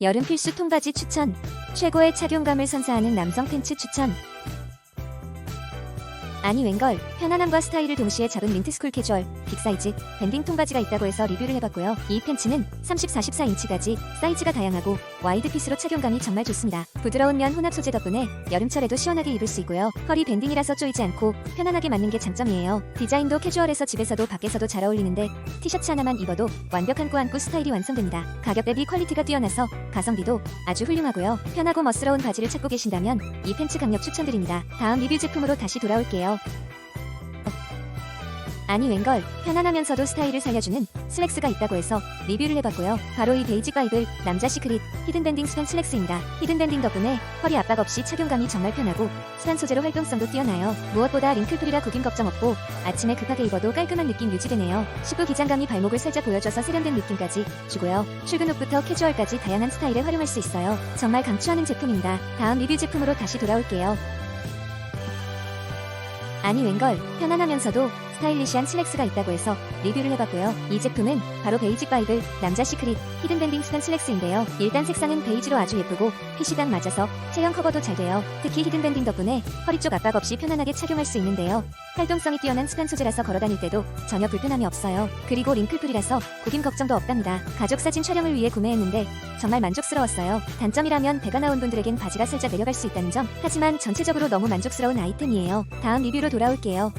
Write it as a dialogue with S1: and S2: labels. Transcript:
S1: 여름 필수 통바지 추천. 최고의 착용감을 선사하는 남성 팬츠 추천. 아니 웬걸 편안함과 스타일을 동시에 잡은 민트스쿨 캐주얼 빅사이즈 밴딩 통바지가 있다고 해서 리뷰를 해봤고요. 이 팬츠는 30, 44인치까지 사이즈가 다양하고 와이드 핏으로 착용감이 정말 좋습니다. 부드러운 면 혼합 소재 덕분에 여름철에도 시원하게 입을 수 있고요. 허리 밴딩이라서 쪼이지 않고 편안하게 맞는 게 장점이에요. 디자인도 캐주얼해서 집에서도 밖에서도 잘 어울리는데 티셔츠 하나만 입어도 완벽한 꾸안꾸 스타일이 완성됩니다. 가격 대비 퀄리티가 뛰어나서 가성비도 아주 훌륭하고요. 편하고 멋스러운 바지를 찾고 계신다면 이 팬츠 강력 추천드립니다. 다음 리뷰 제품으로 다시 돌아올게요. 아니 웬걸 편안하면서도 스타일을 살려주는 슬랙스가 있다고 해서 리뷰를 해봤고요. 바로 이 베이지 바이블 남자 시크릿 히든밴딩 수단 슬랙스입니다. 히든밴딩 덕분에 허리 압박 없이 착용감이 정말 편하고 수단 소재로 활동성도 뛰어나요. 무엇보다 링클풀이라 구김 걱정 없고 아침에 급하게 입어도 깔끔한 느낌 유지되네요. 축구 기장감이 발목을 살짝 보여줘서 세련된 느낌까지 주고요. 출근 룩부터 캐주얼까지 다양한 스타일에 활용할 수 있어요. 정말 강추하는 제품입니다. 다음 리뷰 제품으로 다시 돌아올게요. 아니 웬걸? 편안하면서도 스타일리시한 슬랙스가 있다고 해서 리뷰를 해봤고요. 이 제품은 바로 베이직 바이블 남자 시크릿 히든밴딩 수단 슬랙스인데요. 일단 색상은 베이지로 아주 예쁘고 핏이 딱 맞아서 체형 커버도 잘 돼요. 특히 히든밴딩 덕분에 허리 쪽 압박 없이 편안하게 착용할 수 있는데요. 활동성이 뛰어난 수단 소재라서 걸어다닐 때도 전혀 불편함이 없어요. 그리고 링클풀이라서 구김 걱정도 없답니다. 가족 사진 촬영을 위해 구매했는데 정말 만족스러웠어요. 단점이라면 배가 나온 분들에겐 바지가 살짝 내려갈 수 있다는 점. 하지만 전체적으로 너무 만족스러운 아이템이에요. 다음 리뷰로 돌아올게요.